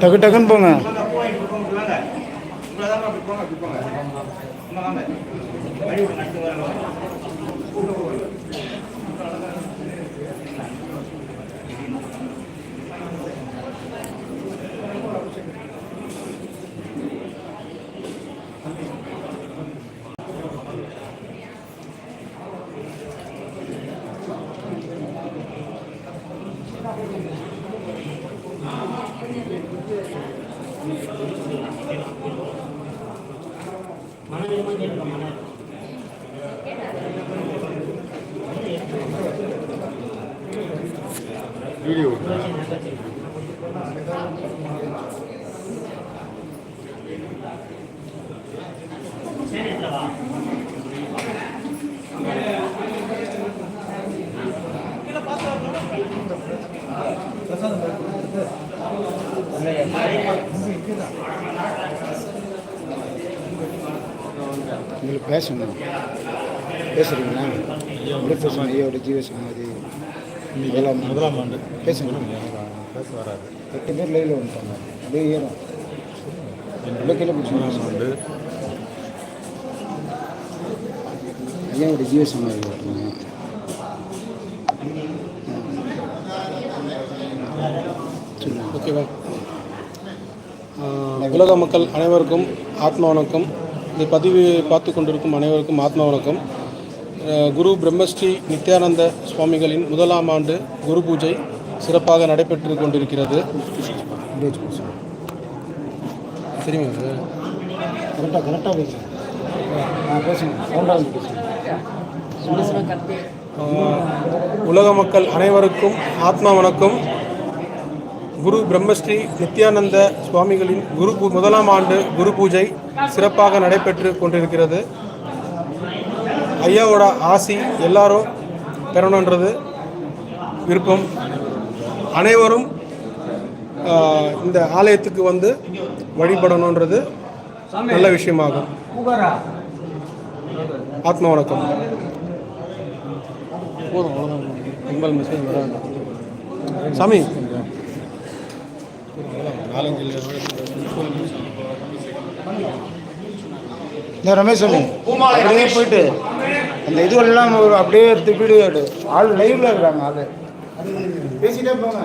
டக்கு டக்குன்னு போங்க உங்களுக்கு பேசணும். பேசுறீங்களா? அப்படியே பேசுங்க ஐயோட ஜீவ சமாதி? முதலாம் முதலாம் ஆண்டு. பேசுங்க. பேச வராது. எட்டு பேர் லைவில் வந்துட்டாங்க. அப்படியே ஏறும். கீழே முதலாம் பிடிச்சி ஆண்டு. வரணும் சொல்லுங்க. ஓகேவா உலக மக்கள் அனைவருக்கும் ஆத்ம வணக்கம். இந்த பதிவு பார்த்து கொண்டிருக்கும் அனைவருக்கும் ஆத்ம வணக்கம். குரு பிரம்மஸ்ரீ நித்யானந்த சுவாமிகளின் முதலாம் ஆண்டு குரு பூஜை சிறப்பாக நடைபெற்று கொண்டிருக்கிறது. தெரியுமா இது? கரெக்டாக கரெக்டாக பேசுங்க. ஆ பேசுங்க சவுண்டாக வந்து பேசுங்க ஆஹ் உலக மக்கள் அனைவருக்கும் ஆத்மா வணக்கம். குரு பிரம்மஸ்ரீ நித்யானந்த சுவாமிகளின் குரு முதலாம் ஆண்டு குரு பூஜை சிறப்பாக நடைபெற்று கொண்டிருக்கிறது. ஐயாவோட ஆசி எல்லாரும் பெறணுன்றது விருப்பம். அனைவரும் இந்த ஆலயத்துக்கு வந்து வழிபடணுன்றது நல்ல விஷயமாகும். ஆத்மா வணக்கம். போதும் அவ்வளோதான் கும்பல் மெசேஜ் வராது. சாமி. இந்த ரமேஷ் சாமி. அப்படியே போயிட்டு அந்த இதுவெல்லாம் ஒரு அப்படியே எடுத்து வீடியோ எடு. ஆள் லைவ்ல இருக்கிறாங்க ஆள். பேசிட்டே போங்க.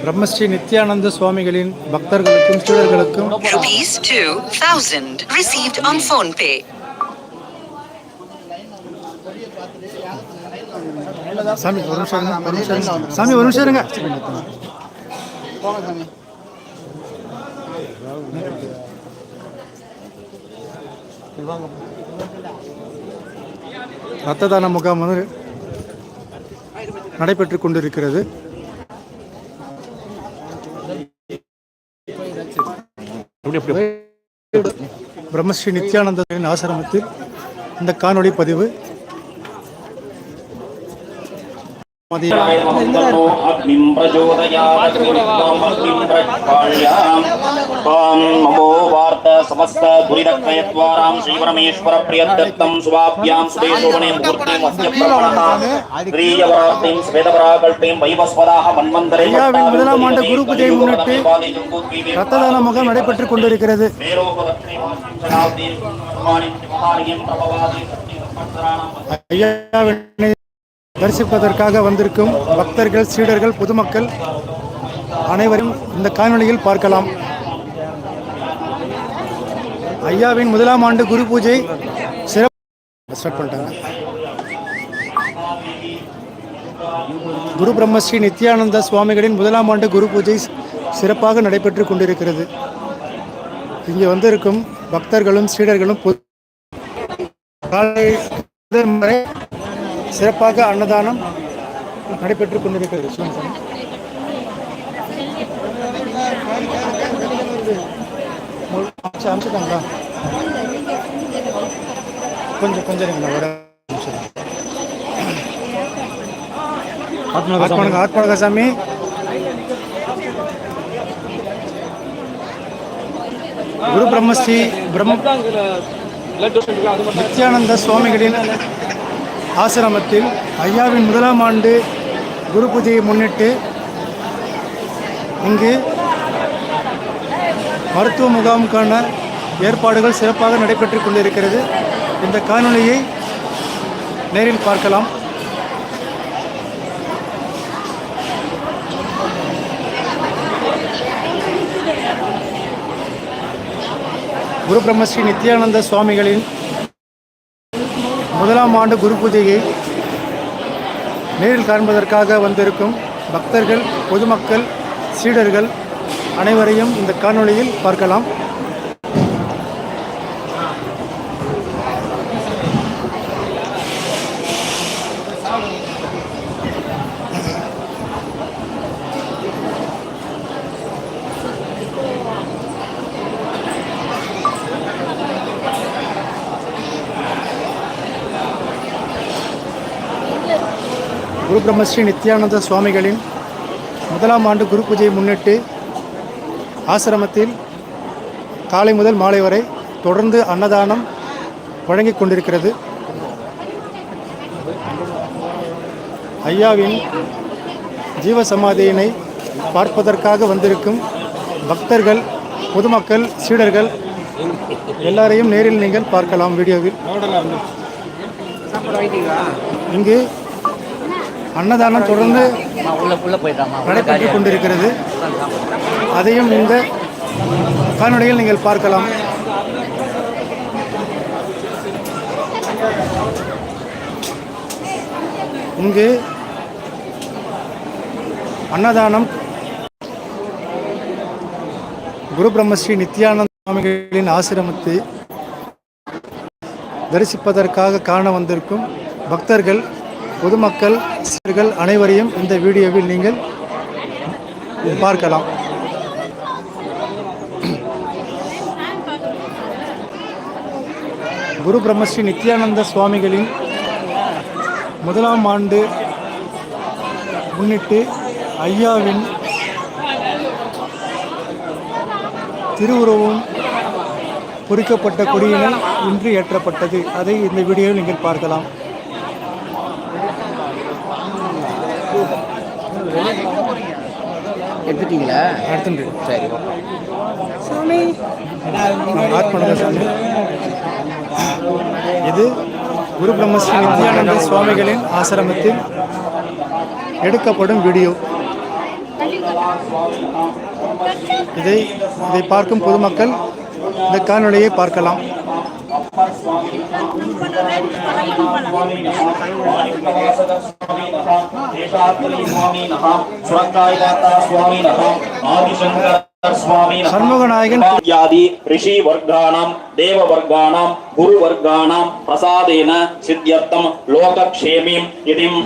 பிரம்மஸ்ரீ நித்யானந்த சுவாமிகளின் பக்தர்களுக்கும் சீடர்களுக்கும் Rupees 2000 received on phone pay. சாமி ஒரு நிமிஷம் ஒரு. சாமி ஒரு நிமிஷம் இருங்க ரத்த தான முகாம் வந்து நடைபெற்றுக் கொண்டிருக்கிறது பிரம்மஸ்ரீ நித்யானந்தரின் ஆசிரமத்தில் இந்த காணொளி பதிவு श्रीवरमेश्वर प्रियदत्तं शुभाभ्यां सुदेशोभने मुहूर्तें अद्य प्रपणतां ह्रीयवरार्तिं स्वेदपराकल्पीं वैवस्वदाः मन्वन्तरे ஐயாவின் முதலாம் ஆண்டு குரு பூஜையை முன்னிட்டு ரத்த தான முகாம் நடைபெற்றுக் கொண்டிருக்கிறது ஐயாவினை தரிசிப்பதற்காக வந்திருக்கும் பக்தர்கள் சீடர்கள் பொதுமக்கள் அனைவரும் இந்த காணொலியில் பார்க்கலாம். ஐயாவின் முதலாம் ஆண்டு குரு பூஜை சிறப்பு ஸ்டார்ட் பண்ணிட்டாங்க. குரு பிரம்மஸ்ரீ நித்யானந்த சுவாமிகளின் முதலாம் ஆண்டு குரு பூஜை சிறப்பாக நடைபெற்று கொண்டிருக்கிறது. இங்கே வந்திருக்கும் பக்தர்களும் சீடர்களும் காலை சிறப்பாக அன்னதானம் நடைபெற்றுக் கொண்டிருக்கிறது. சொல்லுங்க சாமி. முழு- கொஞ்சம் கொஞ்சம் இருங்க, ஒரு ஆத்மனக ஆத்மனக சாமி குரு பிரம்மஸ்ரீ பிரம்ம நித்யானந்த சுவாமிகளின் ஆசிரமத்தில் ஐயாவின் முதலாம் ஆண்டு குரு பூஜையை முன்னிட்டு இங்கு மருத்துவ முகாமுக்கான ஏற்பாடுகள் சிறப்பாக நடைபெற்று கொண்டிருக்கிறது. இந்த காணொலியை நேரில் பார்க்கலாம். குரு பிரம்மஸ்ரீ நித்யானந்த சுவாமிகளின் முதலாம் ஆண்டு குரு பூஜையை நேரில் காண்பதற்காக வந்திருக்கும் பக்தர்கள் பொதுமக்கள் சீடர்கள் அனைவரையும் இந்த காணொளியில் பார்க்கலாம். குரு பிரம்மஸ்ரீ நித்யானந்த சுவாமிகளின் முதலாம் ஆண்டு குரு பூஜையை முன்னிட்டு ஆசிரமத்தில் காலை முதல் மாலை வரை தொடர்ந்து அன்னதானம் வழங்கிக் கொண்டிருக்கிறது. ஐயாவின் ஜீவ சமாதியினை பார்ப்பதற்காக வந்திருக்கும் பக்தர்கள் பொதுமக்கள் சீடர்கள் எல்லாரையும் நேரில் நீங்கள் பார்க்கலாம் வீடியோவில். இங்கு அன்னதானம் தொடர்ந்து உள்ள உள்ள போயிட்டாமா நடைபெற்று கொண்டிருக்கிறது. அதையும் இந்த காணொளியில் நீங்கள் பார்க்கலாம். இங்கு அன்னதானம் குரு பிரம்மஸ்ரீ நித்யானந்த சுவாமிகளின் ஆசிரமத்தை தரிசிப்பதற்காக காண வந்திருக்கும் பக்தர்கள் பொதுமக்கள் சிலர்கள் அனைவரையும் இந்த வீடியோவில் நீங்கள் பார்க்கலாம். குரு பிரம்மஸ்ரீ நித்யானந்த சுவாமிகளின் முதலாம் ஆண்டு முன்னிட்டு ஐயாவின் திருவுருவம் பொறிக்கப்பட்ட கொடியினால் இன்று ஏற்றப்பட்டது. அதை இந்த வீடியோவில் நீங்கள் பார்க்கலாம். எடுத்துட்டீங்களா? அடுத்து சரி ஆத்மனத சாமி. இது குரு பிரம்மஸ்ரீ நித்யானந்த சுவாமிகளின் ஆசிரமத்தில் எடுக்கப்படும் வீடியோ. இதை இதை பார்க்கும் பொதுமக்கள் இந்த காணொளியை பார்க்கலாம். స్వామి నమ స్వామి నమ ఆదిశంకర சண்முகநாயகன் யாதி ரிஷி வர்க்கானாம் தேவ வர்க்கானாம் குரு வர்க்கானாம் பிரசாதேன சித்தியர்த்தம் லோகக்ஷேமீம் இதிம்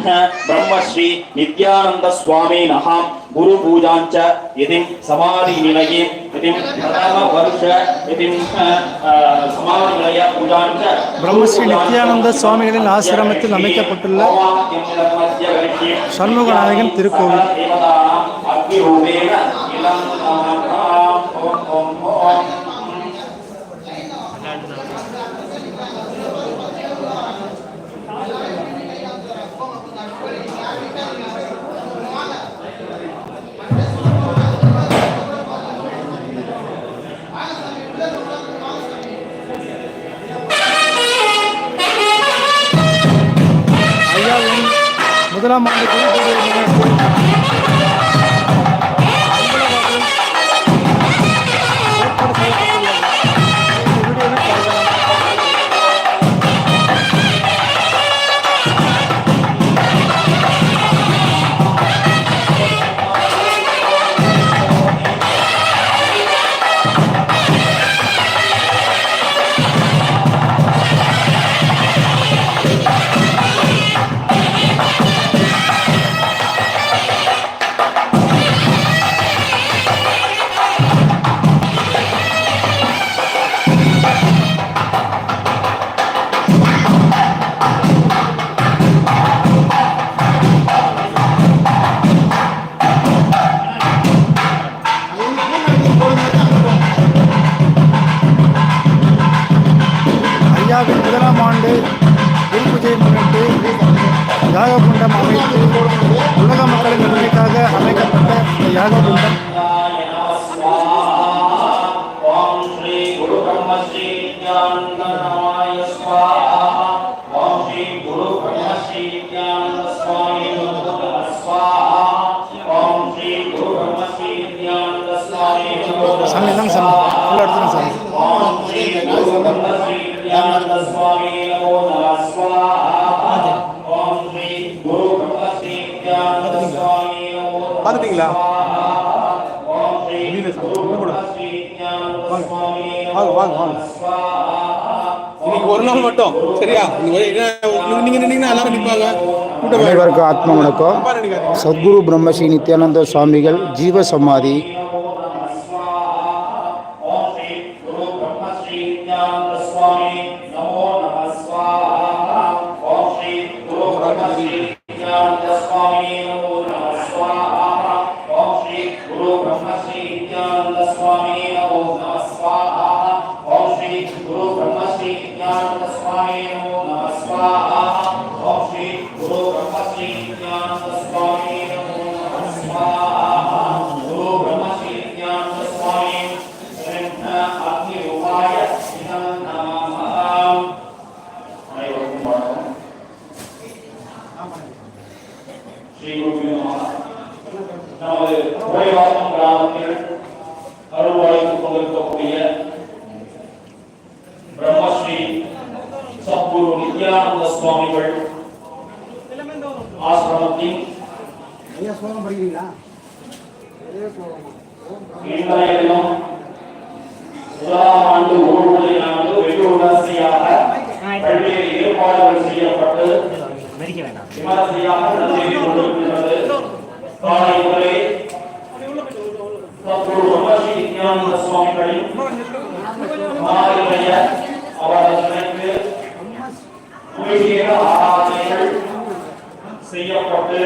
பிரம்மஸ்ரீ நித்யானந்த சுவாமி நகாம் குரு பூஜாஞ்ச இதிம் சமாதி நிலையே இதிம் பிரதம வருஷ திருக்கோவில். தேவதானாம் அக்னிரூபேண இளம் ஓம் ஓம் ஓம் ஐயாவின் முதலாம் ஆண்டு குரு பூஜையை முன்னிட்டு யாககுண்டம் அமைத்து உலக மக்களின் நன்மைக்காக அமைக்கப்பட்ட இந்த யாககுண்டம். சுவாமி வாங்க வாங்க வாங்க. இன்னைக்கு ஒரு நாள் மட்டும். சரியா? நீங்க நின்னீங்கன்னா எல்லாரும் நிற்பாங்க அனைவருக்கும் ஆத்ம வணக்கம். சத்குரு பிரம்மஸ்ரீ நித்யானந்த சுவாமிகள் ஜீவ சமாதி நித்யானந்த சுவாமிகள். ஆசிரமத்தின் இன்றைய தினம் முதலாம் ஆண்டு ஊர்வலையானது வெகு விமரிசையாக பல்வேறு ஏற்பாடுகள் செய்யப்பட்டு விமரிசையாக நடந்தேறி கொண்டிருக்கின்றது. காலை முதலே சத்குரு பிரம்மஸ்ரீ நித்யானந்த சுவாமிகளின் மாலைய அவரது செய்யப்பட்டு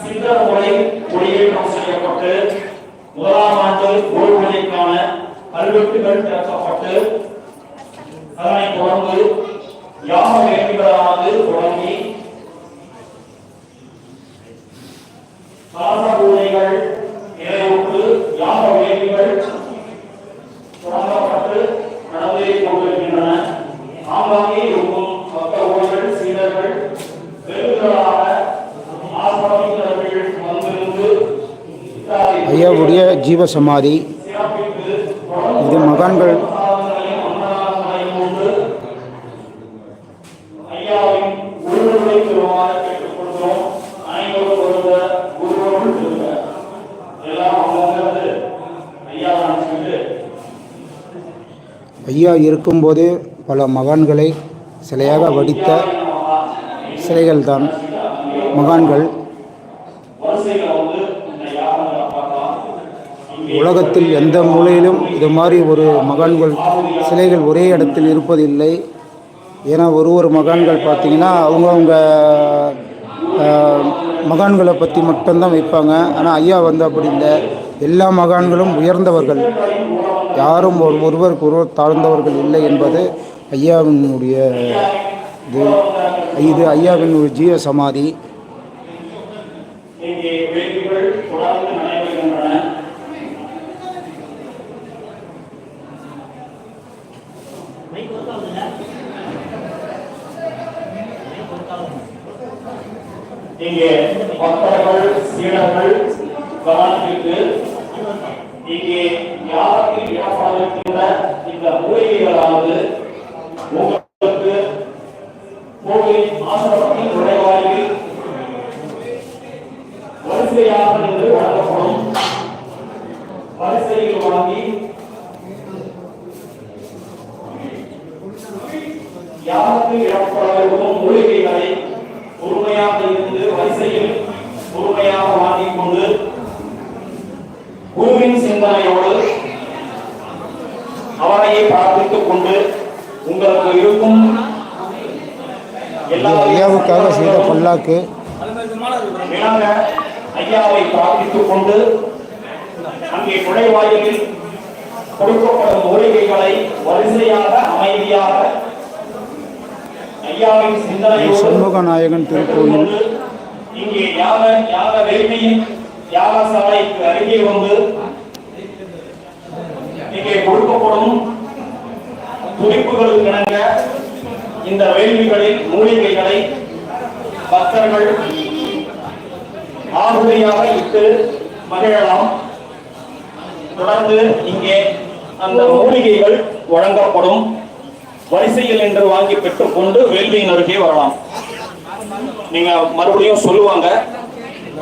சித்தர் முறை குடியேற்றம் செய்யப்பட்டு முதலாம் ஆண்டு ஊர்வலைக்கான கல்வெட்டுகள் திறக்கப்பட்டு அதனைத் தொடர்ந்து யாக வேண்டுகளானது தொடங்கி காச பூஜைகள் ஜீவசமாதி. இது மகான்கள். ஐயா இருக்கும்போது பல மகான்களை சிலையாக வடித்த சிலைகள்தான். மகான்கள். உலகத்தில் எந்த மூலையிலும் இது மாதிரி ஒரு மகான்கள் சிலைகள் ஒரே இடத்தில் இருப்பதில்லை. ஏன்னா ஒரு ஒரு மகான்கள் பார்த்திங்கன்னா அவங்கவுங்க மகான்களை பற்றி மட்டும்தான் வைப்பாங்க. ஆனால் ஐயா வந்து அப்படி இல்லை. எல்லா மகான்களும் உயர்ந்தவர்கள். யாரும் ஒரு ஒருவருக்கு ஒருவர் தாழ்ந்தவர்கள் இல்லை என்பது ஐயாவினுடைய இது. இது ஐயாவின் ஒரு ஜீவ சமாதி இங்கே வேள்விகள் தொடர்ந்து நடைபெறுகின்றன இங்கே பக்தர்கள் சீடர்கள் கவனத்திற்கு இங்கே யாருக்கு இடப்படவிருக்கின்ற இந்த மூலிகைகளானது உங்களுக்கு கோவிலின் ஆசிரமத்தின் நுழைவாயில் வரிசையாக நின்று வழங்கப்படும் வரிசையில் வாங்கி யாருக்கு இடப்படவிருக்கும் மூலிகைகளை பொறுமையாக இருந்து வரிசையில் பொறுமையாக வாங்கிக் கொண்டு குருவின் சிந்தனையோடு அவரையே பிரார்த்தித்துக் கொண்டு உங்களுக்கு இருக்கும் ஐயாவுக்காக செய்த பல்லாக்கு. ஐயாவை பிரார்த்தித்துக் கொண்டு அங்கே நுழைவாயிலில் கொடுக்கப்படும் மூலிகைகளை வரிசையாக அமைதியாக ஐயாவின் சிந்தனையோடு சண்முக நாயகன் திருக்கோயில் இங்கே யாக யாக வேள்வியின் யாகசாலைக்கு அருகே வந்து இங்கே கொடுக்கப்படும் குறிப்புகளுக்கு இணங்க இந்த வேள்விகளில் மூலிகைகளை பக்தர்கள் ஆகுதியாக இட்டு மகிழலாம். தொடர்ந்து இங்கே அந்த மூலிகைகள் வழங்கப்படும். வரிசையில் என்று வாங்கி பெற்றுக்கொண்டு வேள்வியின் அருகே வரலாம். நீங்க மறுபடியும் சொல்லுவாங்க.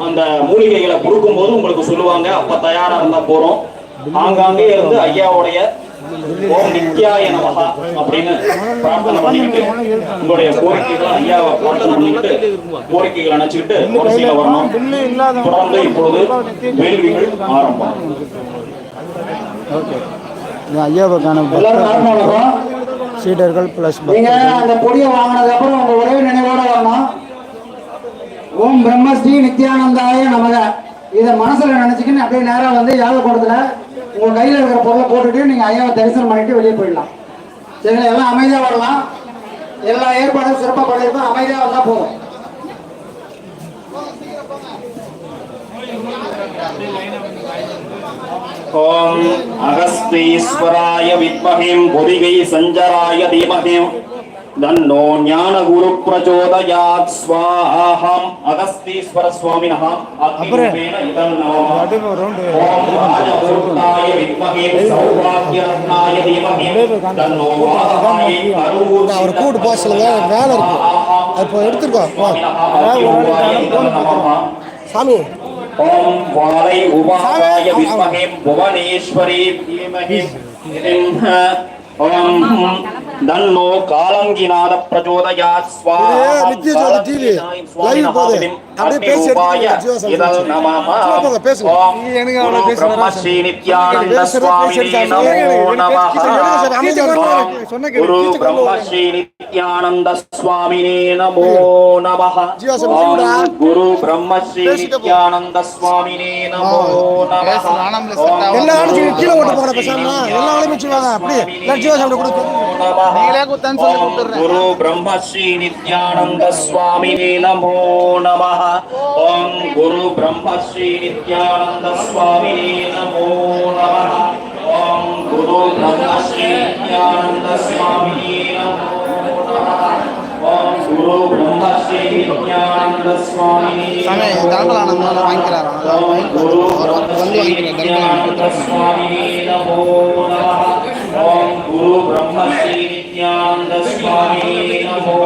அந்த மூலிகைகளை கொடுக்கும்போது உங்களுக்கு சொல்லுவாங்க அப்ப தயாரா இருந்தா போறோம். ஆங்காங்கே இருந்து ஐயாவுடைய ஓம் நித்யாய நமஹா அப்படின்னு பிரார்த்தனை பண்ணிக்கிட்டு உங்களுடைய கோரிக்கைகளை ஐயாவை பிரார்த்தனை பண்ணிக்கிட்டு கோரிக்கைகளை நினைச்சுக்கிட்டு வரிசையில வரணும். தொடர்ந்து இப்பொழுது வேள்விகள் ஆரம்பம். நாட்டு வணக்கம் சீடர்கள் ப்ளஸ் நீங்க அந்த பொடியை வாங்கினதுக்கு அப்புறம் உங்க ஒரே நினைவோட வரணும். ஓம் பிரம்மஸ்ரீ நித்யானந்தாய நமக. இதை மனசுல நினைச்சுக்கின்னு அப்படியே நேரம் வந்து யாக கூடத்துல உங்க கையில இருக்கிற பொருளை போட்டுட்டு நீங்க ஐயாவை தரிசனம் பண்ணிட்டு வெளியே போயிடலாம். சரிங்களா? எல்லாம் அமைதியா வரலாம் எல்லா ஏற்பாடும் சிறப்பாக பண்ணியிருக்கோம். அமைதியா வந்தா போதும். ஓம் அகஸ்தீஸ்வராய வித்மஹேம் புரிகை சஞ்சராய தீமஹேம் தன்னோ ஞான குரு பிரச்சோதயாத் ஸ்வாஹம் அகஸ்தீஸ்வர சுவாமினஹ அக்னிரூபேண இதம் நமः ஓம் ராஜபூர்ணாய வித்மஹேம் சௌபாக்யரத்னாய தீமஹேம் தன்னோ வாதமாயை கரூர் வேலை இருக்கு அப்போ எடுத்துக்கோ வா சாமி ஓம் வாலை உபாய வித்மஹே புவனேஸ்வரி தீமஹி ஓம் தன்னோ காலங்கிநாத பிரச்சோதயாத் ஸ்வாஹா அப்படியே பேசி எடுத்துக்கோங்க, பேசுங்க. எனக்கு அவ்வளவு குரு பேச வராது பிரம்ம சார். ஸ்ரீ நித்யானந்த பேசுறது சுவாமினே பேசுறது நமோ சாமி. நமஹ. சார், அமைதியா இருங்க. ஓம் சொன்ன. குரு நித்யானந்த சுவாமினே நமோ எல்லா ஆளும் கீழே ஓட்டு பேசாம. எல்லா ஆளுமே அப்படியே. கொடுத்து குத்தான்னு சொல்லி கொடுத்துட்றேன் குரு பிரம்ம ஸ்ரீ நித்யானந்த சுவாமினே நமோ நமஹ. ஓம் குரு பிரம்ம ஸ்ரீ நித்யானந்த சுவாமினே நமோ நமஹ. ஓம் குரு பிரம்ம ஸ்ரீ நித்யானந்த சுவாமினே நமோ ஓம் குரு பிரம்ம ஸ்ரீ நித்யானந்த சுவாமினே சாமி ஓம் குரு நித்யானந்த சுவாமினே நமோ நமஹ. ஓம் குரு பிரம்ம नित्यानंद स्वामी नमो